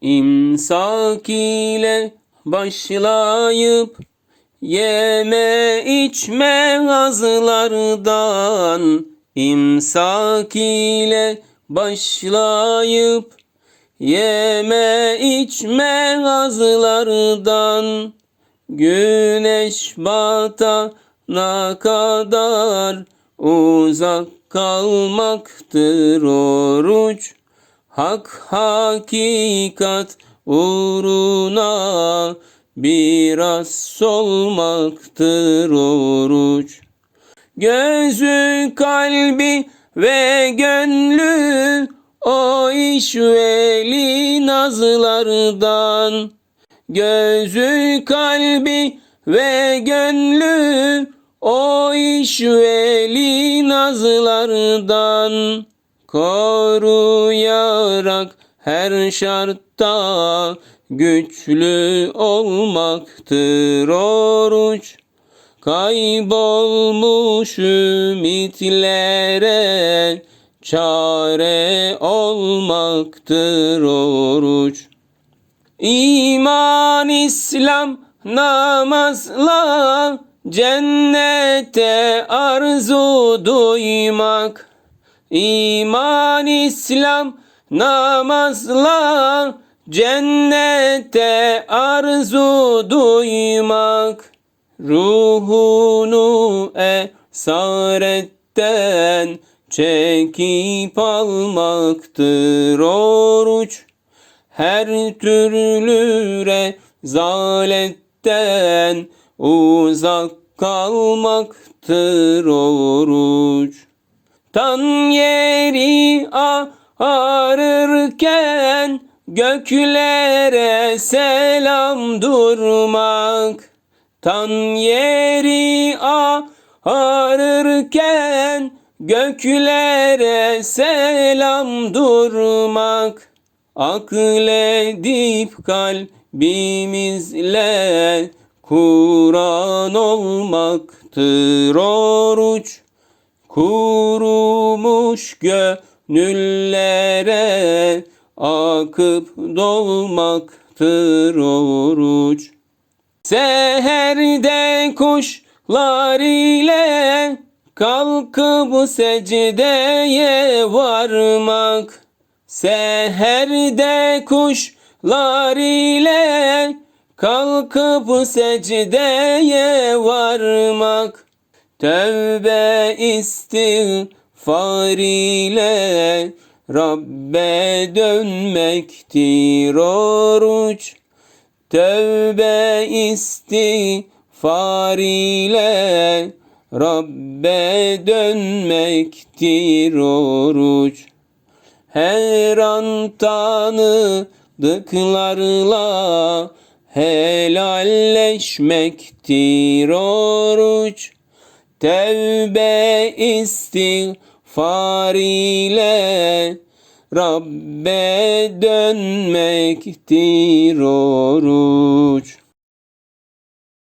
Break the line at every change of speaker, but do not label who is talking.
İmsak ile başlayıp Yeme içme azlardan imsak ile başlayıp Yeme içme azlardan Güneş batana kadar uzak kalmaktır oruç Hak hakikat uğruna biraz solmaktır oruç. Gözü, kalbi ve gönlü o iş veli nazlardan. Gözü, kalbi ve gönlü o iş veli nazlardan. Koruyarak her şartta güçlü olmaktır oruç. Kaybolmuş ümitlere çare olmaktır oruç. İman, İslam, namazla cennete arzu duymak. İman, İslam, namazla cennete arzu duymak. Ruhunu esaretten çekip almaktır oruç. Her türlü rezaletten uzak kalmaktır oruç. Tan yeri ağarırken göklere selam durmak. Tan yeri ağarırken göklere selam durmak. Akledip kalbimizle Kur'an olmaktır oruç. Kurumuş gönüllere akıp dolmaktır oruç. Seherde kuşlar ile kalkıp secdeye varmak. Seherde kuşlar ile kalkıp secdeye varmak. Tövbe istiğfar ile Rabbe dönmektir oruç. Tövbe istiğfar ile Rabbe dönmektir oruç. Her an tanıdıklarla helalleşmektir oruç. Tevbe istiğfar ile Rabbe dönmektir oruç.